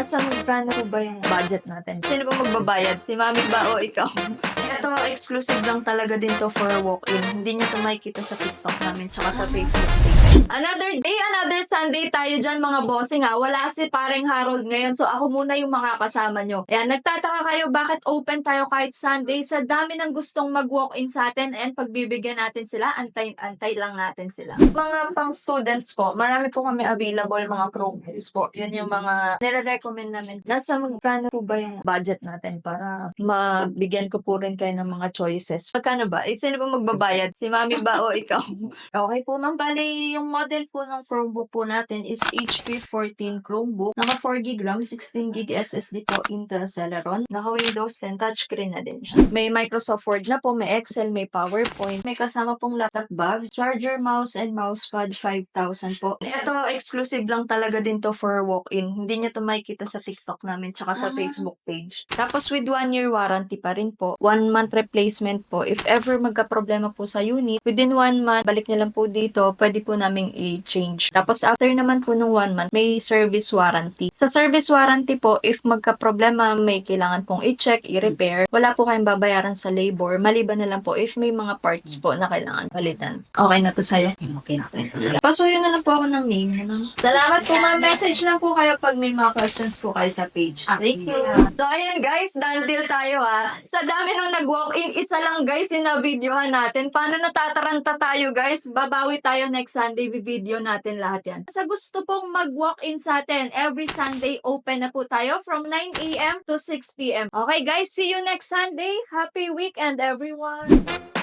Nasa magkano ba yung budget natin? Sino ba magbabayad? Si mami ba o ikaw? Ito, exclusive lang talaga din to for walk-in. Hindi nyo to makikita sa TikTok namin tsaka sa Facebook page. Another day, another Sunday tayo dyan mga bossing ha. Wala si pareng Harold ngayon so ako muna yung makakasama nyo. Ayan, nagtataka kayo bakit open tayo kahit Sunday. Sa dami ng gustong mag-walk-in sa atin and pagbibigyan natin sila, antay-antay lang natin sila. Mga pang students po, marami po kami available mga Chromebooks po. Yun yung mga nire-recommend namin. Nasa magkano po ba yung budget natin para mabigyan ko po rin kayo ng mga choices? Magkano ba? Eh, sino ba magbabayad? Si mami ba o ikaw? okay po ma'am. Bali, yung model po ng Chromebook po natin is HP 14 Chromebook. Naka 4 GB RAM, 16 GB SSD po Intel Celeron. Naka Windows 10 touchscreen na din siya. May Microsoft Word na po, may Excel, may PowerPoint. May kasama pong laptop bag, charger, mouse, and mousepad 5,000 po. Ito, exclusive lang talaga din to for walk-in. Hindi nyo to makikita sa TikTok namin tsaka sa Ah. Facebook page. Tapos with one year warranty pa rin po. One month replacement po. If ever magka-problema po sa unit, within one month, balik nyo lang po dito, pwede po naming i-change. Tapos after naman po ng one month, may service warranty. Sa service warranty po, if magka-problema, may kailangan pong i-check, i-repair, wala po kayong babayaran sa labor. Maliban na lang po if may mga parts po na kailangan palitan. Okay na to sa'yo. Okay na. Pasuyo na lang po ako ng name. Ano? Salamat po ma'am. Message lang po kayo pag may mga questions po kayo sa page. Thank you. So ayan guys, done deal tayo ha. Sa dami nung nag-walk-in, isa lang guys yung na-videohan natin. Paano natataranta tayo guys? Babawi tayo next Sunday, video natin lahat yan. Sa gusto pong mag-walk-in sa atin, every Sunday open na po tayo from 9 a.m. to 6 p.m. Okay guys, see you next Sunday. Happy weekend everyone!